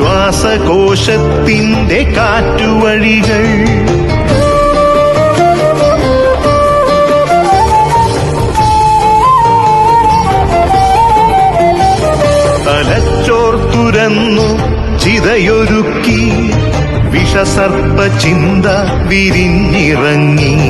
ശ്വാസകോശത്തിന്റെ കാറ്റുവഴികൾ. തലച്ചോർ തുരന്നു ചിതയൊരുക്കി വിഷസർപ്പ ചിന്ത വിരിഞ്ഞിറങ്ങി.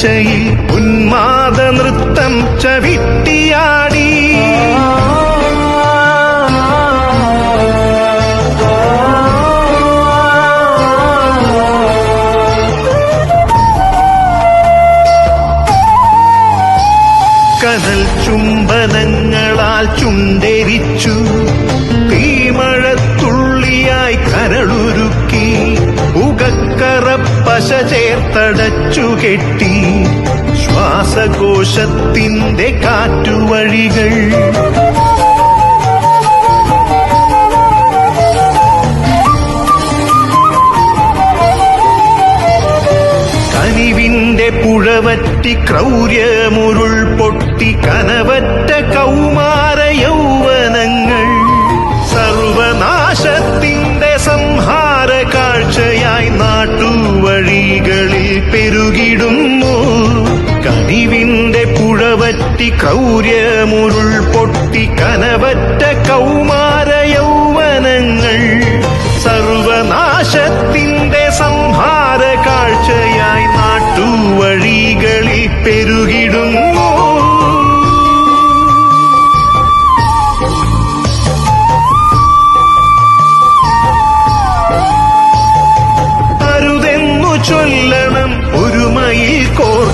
തുടർച്ചയിൽ ഉന്മാദ നൃത്തം ചവിട്ടിയാടി. കനൽ ചുംബനങ്ങളാൽ ചുണ്ടരിച്ചു തീമഴത്തുള്ളിയായി കരളുരുക്കി ഉകക്കറപ്പശ ചേർത്തടച്ചു കെട്ടി ശ്വാസകോശത്തിന്റെ കാറ്റുവഴികൾ. കനിവിന്റെ പുഴവറ്റി ക്രൗര്യമുരുൾ പൊട്ടി കനവറ്റ ക്രൗര്യമുരുൾ പൊട്ടി കനവറ്റ കൗമാര യൗവനങ്ങൾ. സർവനാശത്തിന്റെ സംഹാര കാഴ്ചയായി നാട്ടുവഴികളിൽ പെരുകിടുന്നു